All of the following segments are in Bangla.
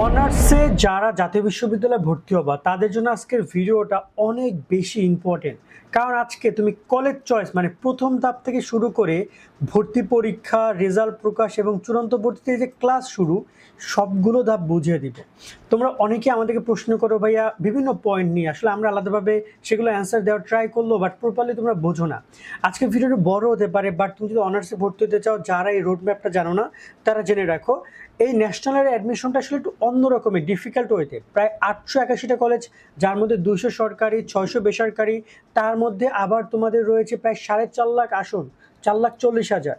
অনার্সে যারা জাতীয় বিশ্ববিদ্যালয়ে ভর্তি হবা, তাদের জন্য আজকের ভিডিওটা অনেক বেশি ইম্পর্টেন্ট কারণ আজকে তুমি কলেজ চয়েস মানে প্রথম ধাপ থেকে শুরু করে ভর্তি পরীক্ষা রেজাল্ট প্রকাশ এবং চূড়ান্ত ভর্তিতে যে ক্লাস শুরু, সবগুলো ধাপ বুঝিয়ে দিব। তোমরা অনেকে আমাদেরকে প্রশ্ন করো, ভাইয়া, বিভিন্ন পয়েন্ট নিয়ে, আসলে আমরা আলাদাভাবে সেগুলো অ্যান্সার দেওয়ার ট্রাই করল বাট প্রপারলি তোমরা বোঝো না। আজকে ভিডিওটা বড় হতে পারে বাট তুমি যদি অনার্সে ভর্তি হতে চাও, যারা এই রোড ম্যাপটা জানো না, তারা জেনে রাখো। এই ন্যাশনালের অ্যাডমিশনটা আসলে একটু অন্যরকমের ডিফিকাল্ট ওয়েতে প্রায় আটশো একাশিটা কলেজ যার মধ্যে দুশো সরকারি, ছয়শো বেসরকারি, তার মধ্যে আবার তোমাদের রয়েছে প্রায় সাড়ে চার লাখ আসন, চার লাখ চল্লিশ হাজার।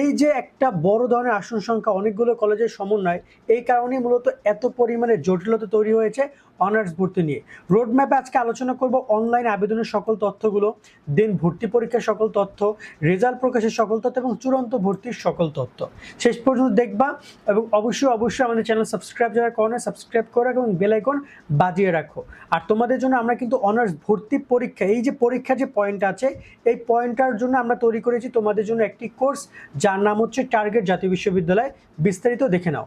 এই যে একটা বড় ধরনের আসন সংখ্যা অনেকগুলো কলেজের সমন্বয়, এই কারণে মূলত এত পরিমাণে জটিলতা তৈরি হয়েছে। অনার্স ভর্তি নিয়ে। রোড ম্যাপে আজকে আলোচনা করব অনলাইন আবেদনের সকল তথ্যগুলো, দেন ভর্তি পরীক্ষার সকল তথ্য, রেজাল্ট প্রকাশের সকল তথ্য এবং চূড়ান্ত ভর্তির সকল তথ্য। শেষ পর্যন্ত দেখবা এবং অবশ্যই অবশ্যই আমাদের চ্যানেল সাবস্ক্রাইব যারা করে সাবস্ক্রাইব করে রাখো এবং বেল আইকন বাজিয়ে রাখো। আর তোমাদের জন্য আমরা কিন্তু অনার্স ভর্তি পরীক্ষা, এই যে পরীক্ষা যে পয়েন্ট আছে, এই পয়েন্টটার জন্য আমরা তৈরি করেছি তোমাদের জন্য একটি কোর্স, যার নাম হচ্ছে টার্গেট জাতীয় বিশ্ববিদ্যালয়। বিস্তারিত দেখে নাও।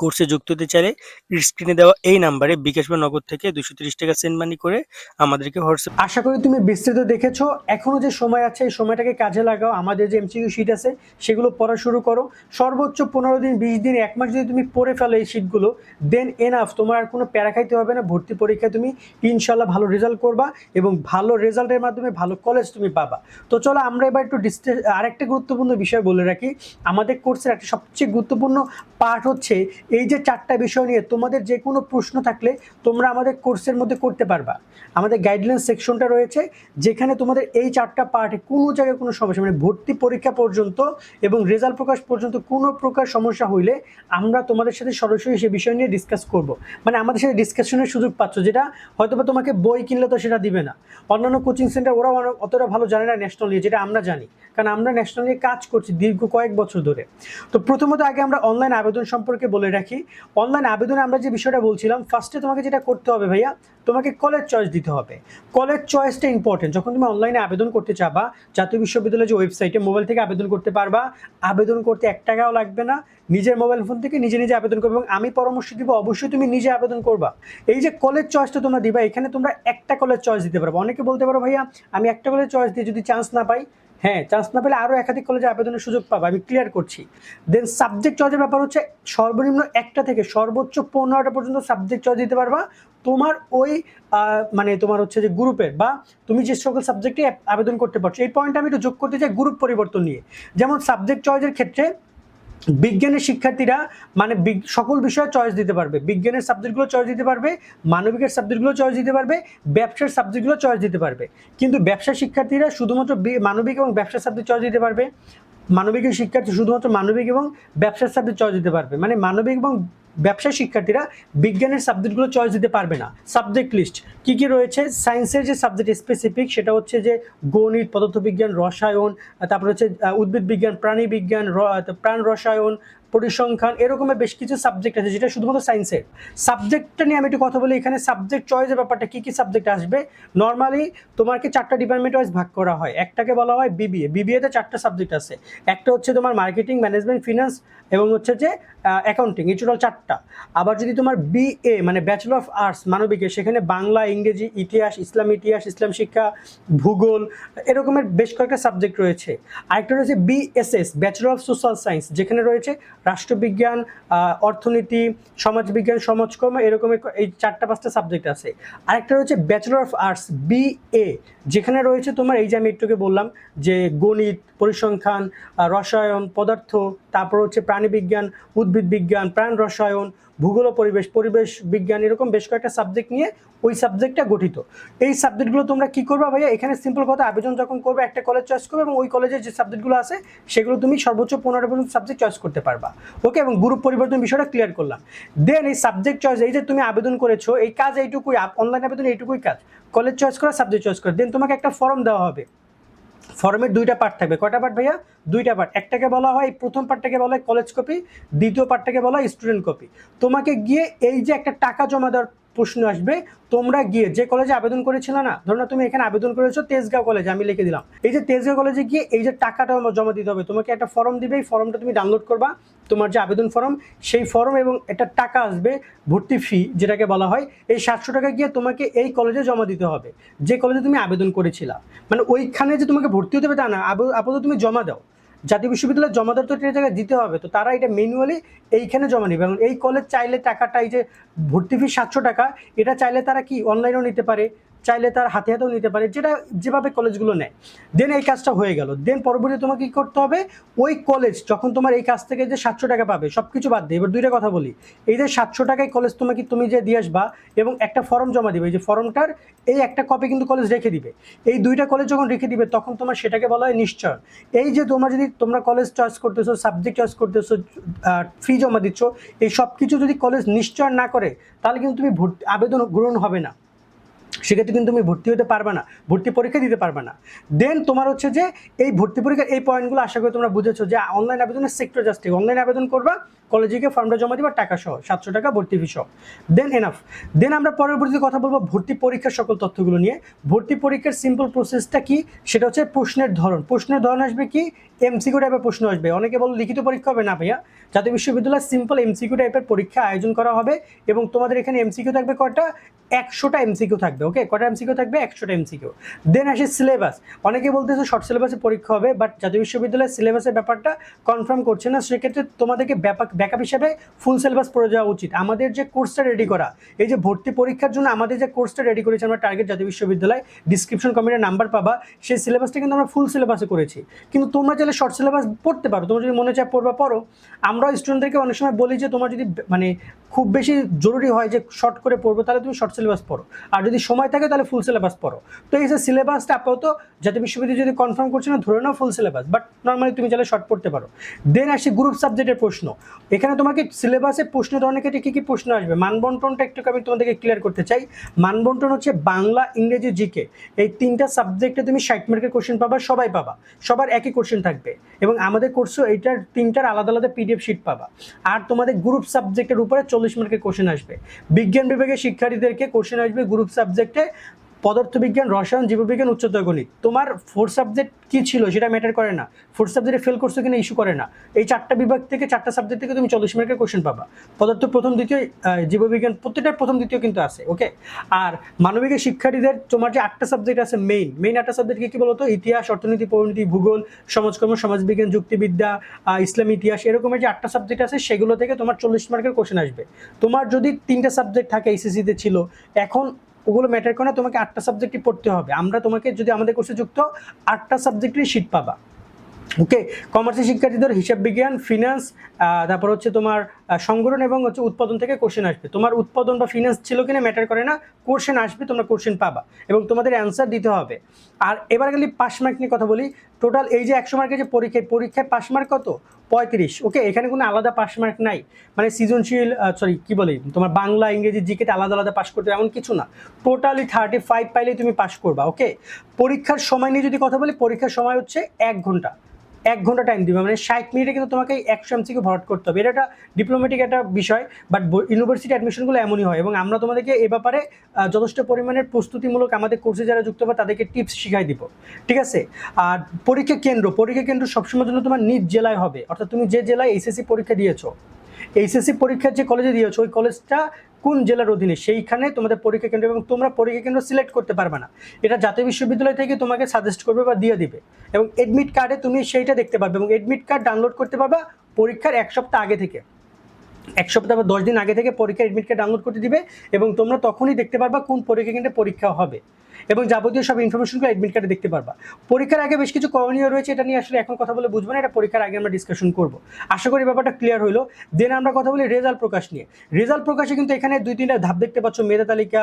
কোর্সে যুক্ত হতে চাইলে স্ক্রিনে দেওয়া এই নাম্বারে বিকাশ বা নগদ থেকে দুশো টাকা সেন্ড মানি করে আমাদেরকে হোয়াটসঅ্যাপ আশা করি তুমি বিস্তৃত দেখেছ। এখনও যে সময় আছে, এই সময়টাকে কাজে লাগাও। আমাদের যে এমসিকিউ শিট আছে, সেগুলো পড়া শুরু করো। সর্বোচ্চ পনেরো দিন, বিশ দিন, এক মাস যদি তুমি পড়ে ফেলো এই শিটগুলো দেন এনাফ তোমার আর কোনো প্যারা খাইতে হবে না। ভর্তি পরীক্ষায় তুমি ইনশাল্লাহ ভালো রেজাল্ট করবা এবং ভালো রেজাল্টের মাধ্যমে ভালো কলেজ তুমি পাবা। তো চলো আমরা এবার একটু ডিস্টে আরেকটা গুরুত্বপূর্ণ বিষয় বলে রাখি। আমাদের কোর্সের একটা সবচেয়ে গুরুত্বপূর্ণ পার্ট হচ্ছে এই যে চারটা বিষয় নিয়ে তোমাদের যে কোনো প্রশ্ন থাকলে তোমরা আমাদের কোর্সের মধ্যে করতে পারবা। আমাদের গাইডলাইন সেকশনটা রয়েছে, যেখানে তোমাদের এই চারটা পার্টে কোনো জায়গায় কোনো সমস্যা মানে ভর্তি পরীক্ষা পর্যন্ত এবং রেজাল্ট প্রকাশ পর্যন্ত কোনো প্রকার সমস্যা হইলে আমরা তোমাদের সাথে সরাসরি সে বিষয় নিয়ে ডিসকাস করব। মানে আমাদের সাথে ডিসকাশনের সুযোগ পাচ্ছ, যেটা হয়তো বা তোমাকে বই কিনলে তো সেটা দিবে না। অন্যান্য কোচিং সেন্টার ওরাও অতটা ভালো জানে না ন্যাশনাল নিয়ে, যেটা আমরা জানি। কারণ আমরা ন্যাশনাল নিয়ে কাজ করছি দীর্ঘ কয়েক বছর ধরে। তো প্রথমত আগে আমরা অনলাইন আবেদন সম্পর্কে বলে রাখি। অনলাইন আবেদনে আমরা যে বিষয়টা বলছিলাম ফার্স্টে তোমাকে যেটা করতে হবে ভাইয়া, তোমাকে কলেজ চয়েস দিতে হবে। কলেজ চয়েসটা ইম্পর্টেন্ট যখন তুমি অনলাইনে আবেদন করতে চাবা, জাতীয় বিশ্ববিদ্যালয়ের যে ওয়েবসাইটে মোবাইল থেকে আবেদন করতে পারবা, আবেদন করতে এক টাকাও লাগবে না। নিজের মোবাইল ফোন থেকে নিজে নিজে আবেদন করবে এবং আমি পরামর্শ দিব, অবশ্যই তুমি নিজে আবেদন করবা। এই যে কলেজ চয়েসটা তোমরা দিবা, এখানে তোমরা একটা কলেজ চয়েস দিতে পারব। অনেকে বলতে পারো ভাইয়া, আমি একটা কলেজ চয়েস দিয়ে যদি চান্স না পাই হ্যাঁ চান্স না পেলে আরও একাধিক কলেজে আবেদনের সুযোগ পাবো, আমি ক্লিয়ার করছি। দেন সাবজেক্ট চয়েসের ব্যাপার হচ্ছে, সর্বনিম্ন একটা থেকে সর্বোচ্চ পনেরোটা পর্যন্ত সাবজেক্ট চয়েস দিতে পারবা। তোমার ওই মানে তোমার হচ্ছে যে গ্রুপের বা তুমি যে সকল সাবজেক্টে আবেদন করতে পারছ, এই পয়েন্টটা আমি একটু যোগ করতে চাই গ্রুপ পরিবর্তন নিয়ে। যেমন সাবজেক্ট চয়েসের ক্ষেত্রে বিজ্ঞানের শিক্ষার্থীরা মানে সকল বিষয়ে চয়েস দিতে পারবে। বিজ্ঞানের সাবজেক্টগুলো চয়েস দিতে পারবে, মানবিকের সাবজেক্টগুলো চয়েস দিতে পারবে, ব্যবসার সাবজেক্টগুলো চয়েস দিতে পারবে। কিন্তু ব্যবসা শিক্ষার্থীরা শুধুমাত্র মানবিক এবং ব্যবসার সাবজেক্ট চয়েস দিতে পারবে। মানবিকের শিক্ষার্থী শুধুমাত্র মানবিক এবং ব্যবসার সাবজেক্ট চয়েস দিতে পারবে। মানে মানবিক এবং ব্যবসা শিক্ষার্থীরা বিজ্ঞানের সাবজেক্টগুলো চয়েস দিতে পারবে না। সাবজেক্ট লিস্ট কি কি রয়েছে? সায়েন্সের যে সাবজেক্ট স্পেসিফিক সেটা হচ্ছে যে গণিত, পদার্থবিজ্ঞান, রসায়ন, তারপরে হচ্ছে উদ্ভিদ বিজ্ঞান, প্রাণী বিজ্ঞান প্রাণ রসায়ন, পরিসংখ্যান, এরকমের বেশ কিছু সাবজেক্ট আছে, যেটা শুধুমাত্র সায়েন্সের সাবজেক্টটা নিয়ে আমি একটু কথা বলি, এখানে সাবজেক্ট চয়েসের ব্যাপারটা কী কী সাবজেক্ট আসবে? নর্মালি তোমাকে চারটা ডিপার্টমেন্ট ওয়াইজ ভাগ করা হয়। একটাকে বলা হয় বিবিএ বিবিএতে চারটা সাবজেক্ট আছে। একটা হচ্ছে তোমার মার্কেটিং ম্যানেজমেন্ট ফিনান্স এবং হচ্ছে যে অ্যাকাউন্টিং এই টোটাল চারটা। আবার যদি তোমার বিএ মানে ব্যাচেলর অফ আর্টস মানবিকে সেখানে বাংলা, ইংরেজি, ইতিহাস, ইসলাম ইতিহাস, ইসলাম শিক্ষা, ভূগোল, এরকমের বেশ কয়েকটা সাবজেক্ট রয়েছে। আরেকটা রয়েছে BSS bachelor of social science যেখানে রয়েছে রাষ্ট্রবিজ্ঞান অর্থনীতি, সমাজবিজ্ঞান, সমাজকর্ম এরকমের এই চারটা, পাঁচটা সাবজেক্ট আছে। আরেকটা রয়েছে ব্যাচেলর অফ আর্টস বিএ যেখানে রয়েছে তোমার, এই যে আমি একটুকে বললাম, যে গণিত পরিসংখ্যান রসায়ন, পদার্থ, তারপর হচ্ছে প্রাণীবিজ্ঞান, উদ্ভিদ বিজ্ঞান, প্রাণ রসায়ন, ভূগোল পরিবেশ পরিবেশ বিজ্ঞান এরকম বেশ কয়েকটা সাবজেক্ট নিয়ে ওই সাবজেক্টটা গঠিত। এই সাবজেক্টগুলো তোমরা কি করবে ভাইয়া? এখানে সিম্পল কথা, আবেদন যখন করবে, একটা কলেজ চয়েস করবে এবং ওই কলেজের যে সাবজেক্টগুলো আছে, সেগুলো তুমি সর্বোচ্চ পনেরো পর্যন্ত সাবজেক্ট চয়েস করতে পারবা। ওকে এবং গ্রুপ পরিবর্তন বিষয়টা ক্লিয়ার করলাম। দেন এই সাবজেক্ট চয়েস এই যে তুমি আবেদন করেছ, এই কাজ এইটুকুই অনলাইন আবেদন এইটুকুই কাজ। কলেজ চয়েস করা সাবজেক্ট চয়েস করা। দেন তোমাকে একটা ফর্ম দেওয়া হবে। ফর্মের দুইটা পার্ট থাকবে। কয়টা পার্ট ভাইয়া? দুইটা পার্ট একটাকে বলা হয় প্রথম পার্টটাকে বলা হয় কলেজ কপি দ্বিতীয় পার্টটাকে বলা হয় স্টুডেন্ট কপি তোমাকে গিয়ে এই যে একটা টাকা জমা দেওয়ার প্রশ্ন আসবে, তোমরা গিয়ে যে কলেজে আবেদন করেছিলে না, ধরো তুমি এখানে আবেদন করেছ তেজগাঁও কলেজে আমি লিখে দিলাম। এই যে তেজগাঁও কলেজে গিয়ে এই যে টাকাটা জমা দিতে হবে, তোমাকে একটা ফর্ম দিবে, এই ফর্মটা তুমি ডাউনলোড করবা, তোমার যে আবেদন ফর্ম সেই ফর্ম এবং একটা টাকা আসবে, ভর্তি ফি যেটাকে বলা হয়, এই সাতশো টাকা গিয়ে তোমাকে এই কলেজে জমা দিতে হবে। যে কলেজে তুমি আবেদন করেছিলা মানে ওইখানে যে তোমাকে ভর্তি হতে হবে তা না আপ- আপাতত তুমি জমা দাও। জাতীয় বিশ্ববিদ্যালয়ে জমা দেওয়ার তো এটা জায়গায় দিতে হবে, তো তারা এটা ম্যানুয়ালি এইখানে জমা নেবে। এই কলেজ চাইলে টাকাটা, এই যে ভর্তি ফি সাতশো টাকা, এটা চাইলে তারা কি অনলাইনেও নিতে পারে? চাইলে তার হাতে হাতেও নিতে পারে, যেটা যেভাবে কলেজগুলো নেয়। দেন এই কাজটা হয়ে গেল। দেন পরবর্তী তোমাকে কী করতে হবে? ওই কলেজ যখন তোমার এই কাজ থেকে যে সাতশো টাকা পাবে সব কিছু বাদ দিয়ে, এবার দুইটা কথা বলি। এই যে সাতশো টাকায় কলেজ তোমাকে তুমি যে দিয়ে আসবা এবং একটা ফর্ম জমা দিবে, এই যে ফর্মটার এই একটা কপি কিন্তু কলেজ রেখে দিবে। এই দুইটা কলেজ যখন রেখে দিবে, তখন তোমার সেটাকে বলা হয় নিশ্চয় এই যে তোমরা যদি তোমরা কলেজ চয়েস করতেছো সাবজেক্ট চয়েস করতেছো ফি জমা দিচ্ছ, এই সব কিছু যদি কলেজ নিশ্চয় না করে, তাহলে কিন্তু তুমি ভর্তি, আবেদন গ্রহণ হবে না। সেক্ষেত্রে কিন্তু তুমি ভর্তি হতে পারবে না, ভর্তি পরীক্ষা দিতে পারবে না। দেন তোমার হচ্ছে যে এই ভর্তি পরীক্ষার এই পয়েন্টগুলো আশা করি তোমরা বুঝেছ যে অনলাইন আবেদনের সেক্টর জাস্টিক অনলাইন আবেদন করবা কলেজে গিয়ে ফর্মটা জমা দিবা, টাকা সহ, সাতশো টাকা, ভর্তি ফি সহ। দেন এনাফ দেন আমরা পরবর্তী কথা বলব ভর্তি পরীক্ষার সকল তথ্যগুলো নিয়ে। ভর্তি পরীক্ষার সিম্পল প্রসেসটা কি? সেটা হচ্ছে প্রশ্নের ধরন। প্রশ্নের ধরন আসবে কি? এমসিকিউ টাইপের প্রশ্ন আসবে। অনেকে বল লিখিত পরীক্ষা হবে না ভাইয়া। জাতীয় বিশ্ববিদ্যালয় সিম্পল এমসিকিউ টাইপের পরীক্ষা আয়োজন করা হবে এবং তোমাদের এখানে এমসিকিউ থাকবে কয়টা? একশোটা এমসিকিউ থাকবে ওকে কটা এমসিকিউ থাকবে? একশোটা এমসিকিউ দেন আসে সিলেবাস অনেকে বলতেছে শর্ট সিলেবাসে পরীক্ষা হবে বাট জাতীয় বিশ্ববিদ্যালয়ের সিলেবাসের ব্যাপারটা কনফার্ম করছে না। সেক্ষেত্রে তোমাদেরকে ব্যাপাক ব্যাকআপ হিসাবে ফুল সিলেবাস পড়ে যাওয়া উচিত। আমাদের যে কোর্সটা রেডি করা, এই যে ভর্তি পরীক্ষার জন্য আমাদের যে কোর্সটা রেডি করেছি, আমরা টার্গেট জাতীয় বিশ্ববিদ্যালয় ডিসক্রিপশন কমিটির নাম্বার পাবা, সেই সিলেবাসটা কিন্তু আমরা ফুল সিলেবাসে করেছি। কিন্তু তোমরা চাইলে শর্ট সিলেবাস পড়তে পারো, তোমরা যদি মনে চায় পড়বা, পড়ো। আমরাও স্টুডেন্টদেরকে অনেক সময় বলি যে, তোমার যদি মানে খুব বেশি জরুরি হয় যে শর্ট করে পড়ব, তাহলে তুমি শর্ট সিলেবাস পড়ো। আর যদি সময় থাকে, তাহলে ফুল সিলেবাস পড়ো। তো এই যে সিলেবাসটা আপাতত জাতীয় বিশ্ববিদ্যালয় যদি কনফার্ম করছে না, ধরে নাও ফুল সিলেবাস বাট নর্মালি তুমি চাইলে শর্ট পড়তে পারো। দেন আসি গ্রুপ সাবজেক্টের প্রশ্ন। এখানে তোমাকে সিলেবাসে প্রশ্ন ধরনের ক্ষেত্রে কী কী প্রশ্ন আসবে? মানবন্টনটা একটু আমি তোমাদেরকে ক্লিয়ার করতে চাই। মানবন্টন হচ্ছে বাংলা, ইংরেজি, জিকে। এই তিনটা সাবজেক্টে তুমি ষাট মার্কের কোশ্চেন পাবা, সবাই পাবা। সবার একই কোশ্চেন থাকবে। এবং আমাদের কোর্সও এইটার তিনটার আলাদা আলাদা পিডিএফ শিট পাবা। আর তোমাদের গ্রুপ সাবজেক্টের উপরে চল্লিশ মার্কের কোশ্চেন আসবে। বিজ্ঞান বিভাগের শিক্ষার্থীদেরকে কোশ্চেন আসবে গ্রুপ সাবজেক্টে পদার্থবিজ্ঞান, রসায়ন, জীববিজ্ঞান, উচ্চতর গণিত। তোমার ফোর সাবজেক্ট কী ছিল সেটা ম্যাটার করে না। ফোর সাবজেক্টে ফেল করছ কিনা ইস্যু করে না। এই চারটা বিভাগ থেকে, চারটা সাবজেক্ট থেকে তুমি চল্লিশ মার্কের কোশ্চেন পাবা। পদার্থ প্রথম, দ্বিতীয় জীববিজ্ঞান প্রত্যেকটার প্রথম, দ্বিতীয় কিন্তু আছে ওকে আর মানবিকের শিক্ষার্থীদের, তোমার যে আটটা সাবজেক্ট আছে মেইন মেইন আটটা সাবজেক্ট কি বলতো? ইতিহাস, অর্থনীতি, পরিণতি, ভূগোল, সমাজকর্ম, সমাজবিজ্ঞান, যুক্তিবিদ্যা ইসলাম, ইতিহাস, এরকমের যে আটটা সাবজেক্ট আছে সেগুলো থেকে তোমার চল্লিশ মার্কের কোশ্চেন আসবে। তোমার যদি তিনটা সাবজেক্ট থাকে এইচএসিতে ছিল, এখন ওগুলো ম্যাটার করে না, তোমাকে আটটা সাবজেক্টই পড়তে হবে। আমরা তোমাকে যদি আমাদের কোর্সে যুক্ত, আটটা সাবজেক্টেরই শিট পাবা। ওকে কমার্সের শিক্ষার্থীদের হিসাব বিজ্ঞান ফিনান্স তারপর হচ্ছে তোমার সংগঠন এবং হচ্ছে উৎপাদন থেকে কোশ্চেন আসবে। তোমার উৎপাদন বা ফিনান্স ছিল কিনা ম্যাটার করে না, কোশ্চেন আসবে, তোমরা কোশ্চেন পাবা এবং তোমাদের অ্যান্সার দিতে হবে। আর এবার গেলে পাস মার্ক নিয়ে কথা বলি। টোটাল এই যে একশো মার্কের যে পরীক্ষায় পরীক্ষায় পাস মার্ক কত? পঁয়ত্রিশ। ওকে এখানে কোনো আলাদা পাস মার্ক নাই। মানে সৃজনশীল সরি কি বলি? তোমার বাংলা, ইংরেজি জিকেতে আলাদা আলাদা পাস করতে এমন কিছু না। টোটালি থার্টি ফাইভ পাইলেই তুমি পাস করবা ওকে পরীক্ষার সময় নিয়ে যদি কথা বলি, পরীক্ষার সময় হচ্ছে এক ঘণ্টা। এক ঘণ্টা টাইম দিবে। মানে ষাট মিনিটে কিন্তু তোমাকে একশো এমসিকে ভরাট করতে হবে। এটা একটা ডিপ্লোমেটিক একটা বিষয় বাট ইউনিভার্সিটি অ্যাডমিশনগুলো এমনই হয়। এবং আমরা তোমাদেরকে এ ব্যাপারে যথেষ্ট পরিমাণের প্রস্তুতিমূলক আমাদের কোর্সে যারা যুক্ত হবে, তাদেরকে টিপস শিখাই দিব। ঠিক আছে? আর পরীক্ষা কেন্দ্র পরীক্ষা কেন্দ্র সবসময়ের জন্য তোমার নিজ জেলায় হবে। অর্থাৎ তুমি যে জেলায় এইচএসসি পরীক্ষা দিয়েছ এইচএসসি পরীক্ষার যে কলেজে দিয়েছ, ওই কলেজটা কোন জেলার অধীনে? সেইখানে তোমাদের পরীক্ষা কেন্দ্র এবং তোমরা পরীক্ষা কেন্দ্র সিলেক্ট করতে পারবে না। এটা জাতীয় বিশ্ববিদ্যালয় থেকে তোমাকে সাজেস্ট করবে বা দিয়ে দিবে। এবং এডমিট কার্ডে তুমি সেইটা দেখতে পাবে এবং এডমিট কার্ড ডাউনলোড করতে পারবা পরীক্ষার এক সপ্তাহ আগে থেকে। এক সপ্তাহ বা দশ দিন আগে থেকে পরীক্ষার এডমিট কার্ড ডাউনলোড করতে দিবে এবং তোমরা তখনই দেখতে পারবা কোন পরীক্ষা কেন্দ্রে পরীক্ষা হবে। এবং যাবতীয় সব ইনফরমেশনগুলো অ্যাডমিট কার্ডে দেখতে পারবা। পরীক্ষার আগে বেশ কিছু করণীয় রয়েছে, এটা নিয়ে আসলে এখন কথা বলে বুঝব না, এটা পরীক্ষার আগে আমরা ডিসকাশন করব। আশা করি ব্যাপারটা ক্লিয়ার হলো দেন আমরা কথা বলি রেজাল্ট প্রকাশ নিয়ে। রেজাল্ট প্রকাশে কিন্তু এখানে দুই তিনটা ধাপ দেখতে পাচ্ছ, মেধা তালিকা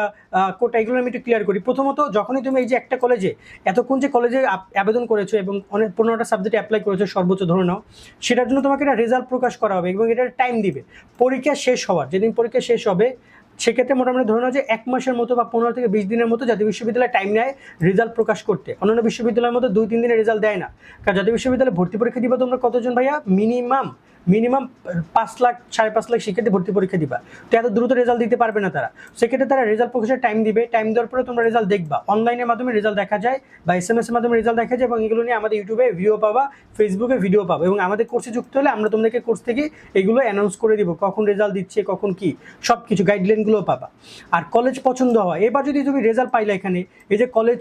কোটা, এগুলো আমি একটু ক্লিয়ার করি। প্রথমত, যখনই তুমি এই যে একটা কলেজে এতক্ষণ যে কলেজে আবেদন করেছ এবং অনেক পনেরোটা সাবজেক্টে অ্যাপ্লাই করেছ, সর্বোচ্চ ধরে নাও, সেটার জন্য তোমাকে এটা রেজাল্ট প্রকাশ করা হবে এবং এটার টাইম দিবে। পরীক্ষা শেষ হওয়ার, যেদিন পরীক্ষা শেষ হবে সেক্ষেত্রে মোটামুটি ধরে নাও যে এক মাসের মতো বা পনেরো থেকে বিশ দিনের মতো জাতীয় বিশ্ববিদ্যালয় টাইম নেয় রেজাল্ট প্রকাশ করতে। অন্যান্য বিশ্ববিদ্যালয়ের মতো দুই, তিন দিনের রেজাল্ট দেয় না। কারণ জাতীয় বিশ্ববিদ্যালয়ে ভর্তি পরীক্ষা দিবা তোমরা কতজন ভাইয়া? মিনিমাম মিনিমাম পাঁচ লাখ, সাড়ে পাঁচ লাখ শিক্ষার্থী ভর্তি পরীক্ষা দিবা। তো এত দ্রুত রেজাল্ট দিতে পারবে না তারা। সেক্ষেত্রে তারা রেজাল্ট প্রকাশের টাইম দিবে। টাইম দেওয়ার পরে তোমরা রেজাল্ট দেখবা। অনলাইনের মাধ্যমে রেজাল্ট দেখা যায় বা এস এম এস এর মাধ্যমে রেজাল্ট দেখা যায় এবং এগুলো নিয়ে আমাদের ইউটিউবে ভিডিও পাবা ফেসবুকে ভিডিও পাবা এবং আমাদের কোর্সে যুক্ত হলে আমরা তোমাদেরকে কোর্স থেকে এগুলো অ্যানাউন্স করে দিব, কখন রেজাল্ট দিচ্ছে, কখন কি সব কিছু গাইডলাইনগুলো পাবা। আর কলেজ পছন্দ হয় এবার যদি তুমি রেজাল্ট পাইলে এখানে, এই যে কলেজ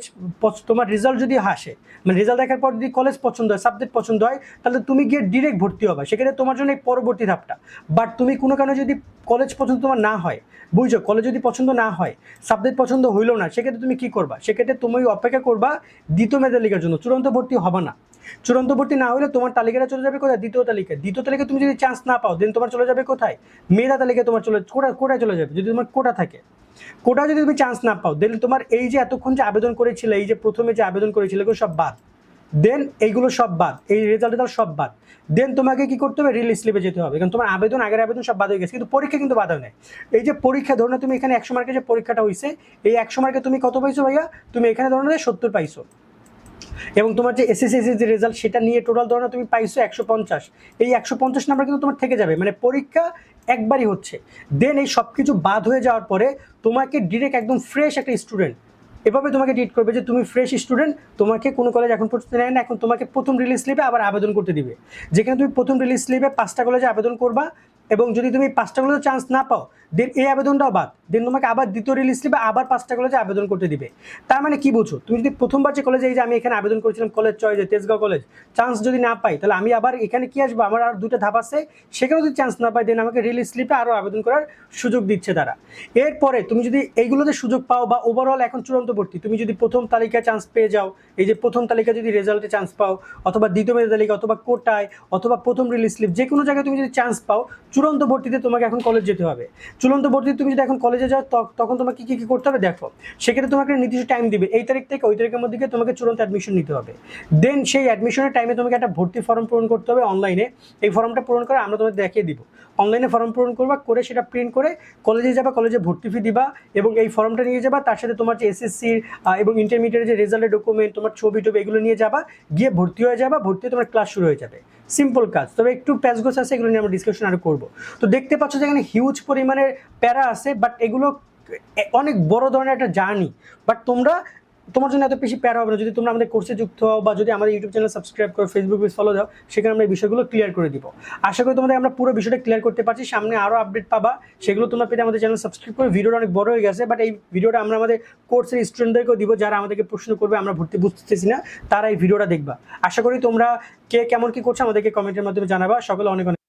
তোমার রেজাল্ট যদি হাসে মানে রেজাল্ট দেখার পর যদি কলেজ পছন্দ হয় সাবজেক্ট পছন্দ হয়, তাহলে তুমি গিয়ে ডিরেক্ট ভর্তি হবে। সেক্ষেত্রে তোমার জন্য এই পরবর্তী ধাপটা। বাট তুমি কোনো কারণে যদি কলেজ পছন্দ তোমার না হয়, বুঝছ? কলেজ যদি পছন্দ না হয় সাবজেক্ট পছন্দ হইল না, সেক্ষেত্রে তুমি কি করবা? সেক্ষেত্রে তুমি অপেক্ষা করবা দ্বিতীয় মেধালিকার জন্য। চূড়ান্ত ভর্তি হবে না। চূড়ান্ত ভর্তি না হলে তোমার তালিকাটা চলে যাবে কোথায়? দ্বিতীয় তালিকায়। দ্বিতীয় তালিকা তুমি যদি চান্স না পাও দেন তোমার চলে যাবে কোথায়? মেধা তালিকায় তোমার চলে কোটা কোটায় চলে যাবে, যদি তোমার কোটা থাকে। কোটা যদি তুমি চান্স না পাও দেন তোমার এই যে এতক্ষণ যে আবেদন করেছিলে, এই যে প্রথমে যে আবেদন করেছিলে সব বাদ। দেন এইগুলো সব বাদ, এই রেজাল্ট রেজাল্ট সব বাদ। দেন তোমাকে কি করতে হবে? রিলিজ স্লিপে যেতে হবে। কারণ তোমার আবেদন, আগের আবেদন সব বাদ হয়ে গেছে। কিন্তু পরীক্ষা কিন্তু বাধা নেই। এই যে পরীক্ষা, ধরো তুমি এখানে একশো মার্কের যে পরীক্ষাটা হয়েছে এই একশো মার্কে তুমি কত পাইছো ভাইয়া? তুমি এখানে ধরো না সত্তর পাইছো। এবং তোমার যে এসএসসি যে রেজাল্ট সেটা নিয়ে টোটাল ধরো তুমি পাইছো একশো পঞ্চাশ। এই একশো পঞ্চাশ নাম্বার কিন্তু তোমার থেকে যাবে। মানে পরীক্ষা একবারই হচ্ছে। দেন এই সব কিছু বাদ হয়ে যাওয়ার পরে তোমাকে ডিরেক্ট একদম ফ্রেশ একটা স্টুডেন্ট এভাবে তোমাকে ট্রিট করবে যে তুমি ফ্রেশ স্টুডেন্ট তোমাকে কোনো কলেজ এখন পড়তে নেয় না, এখন তোমাকে প্রথম রিলিজ স্লিপে আবার আবেদন করতে দিবে। যেখানে তুমি প্রথম রিলিজ স্লিপে পাঁচটা কলেজে আবেদন করবা এবং যদি তুমি পাঁচটা কলেজে চান্স না পাও দেন এই আবেদনটাও বাদ। দেন তোমাকে আবার দ্বিতীয় রিলিজ স্লিপে আবার পাঁচটা কলেজে আবেদন করতে দিবে। তার মানে কি বুঝো তুমি যদি প্রথমবার যে কলেজে এই যে আমি এখানে আবেদন করেছিলাম কলেজ চয়েসে তেজগাঁও কলেজ চান্স যদি না পাই, তাহলে আমি আবার এখানে কি আসব? আমার আর দুটো ধাপ আছে, সেখানেও যদি চান্স না পাই দেন আমাকে রিলিজ স্লিপে আরও আবেদন করার সুযোগ দিচ্ছে তারা। এরপরে তুমি যদি এইগুলোতে সুযোগ পাও বা ওভারঅল এখন চূড়ান্ত ভর্তি তুমি যদি প্রথম তালিকায় চান্স পেয়ে যাও, এই যে প্রথম তালিকায় যদি রেজাল্টে চান্স পাও, অথবা দ্বিতীয় মেধা তালিকা, অথবা কোটায়, অথবা প্রথম রিলিজ স্লিপ যে কোনো জায়গায় তুমি যদি চান্স পাও চূড়ান্ত ভর্তিতে তোমাকে এখন কলেজ যেতে হবে। চূড়ান্ত ভর্তিতে তুমি যদি এখন কলেজে যাও তখন তোমাকে কী কী করতে হবে? দেখো, সেক্ষেত্রে তোমাকে নির্দিষ্ট টাইম দিবে। এই তারিখ থেকে ওই তারিখের মধ্যে তোমাকে চূড়ান্ত অ্যাডমিশন নিতে হবে। দেন সেই অ্যাডমিশনের টাইমে তোমাকে একটা ভর্তি ফর্ম পূরণ করতে হবে অনলাইনে এই ফর্মটা পূরণ করে আমরা তোমাদের দেখিয়ে দিব। অনলাইনে ফর্ম পূরণ করবা, করে সেটা প্রিন্ট করে কলেজে যাবা কলেজে ভর্তি ফি দিবা এবং এই ফর্মটা নিয়ে যাবা। তার সাথে তোমার যে এসএসসির এবং ইন্টারমিডিয়েটের যে রেজাল্টের ডকুমেন্ট তোমার ছবি টবি এগুলো নিয়ে যাবা। গিয়ে ভর্তি হয়ে যাবা, ভর্তি হয়ে তোমার ক্লাস শুরু হয়ে যাবে। সিম্পল কাজ। তবে একটু প্যাচগোছ আছে, এগুলো নিয়ে আমরা ডিসকাশন আরও করব। তো দেখতে পাচ্ছ যে এখানে হিউজ পরিমাণের প্যারা আছে বাট এগুলো অনেক বড় ধরনের একটা জার্নি বাট তোমরা তোমার জন্য এত বেশি প্যারা হবে না। যদি তোমরা আমাদের কোর্সে যুক্ত হও বা যদি আমাদের ইউটিউব চ্যানেল সাবস্ক্রাইব করো ফেসবুক পেজ ফলো দাও, সেখানে আমরা এই বিষয়গুলো ক্লিয়ার করে দিব। আশা করি তোমাদের আমরা পুরো বিষয়টা ক্লিয়ার করতে পারছি। সামনে আরও আপডেট পাবা। সেগুলো তোমরা পেতে আমাদের চ্যানেল সাবস্ক্রাইব করে। ভিডিওটা অনেক বড় হয়ে গেছে বাট এই ভিডিওটা আমরা আমাদের কোর্সের স্টুডেন্টদেরকেও দিব যারা আমাদেরকে প্রশ্ন করবে, আমরা ভর্তি বুঝতেছি না, তারা এই ভিডিওটা দেখবা। আশা করি তোমরা কে কেমন কি করছ আমাদেরকে কমেন্টের মাধ্যমে জানাবা। সকলে অনেক অনেক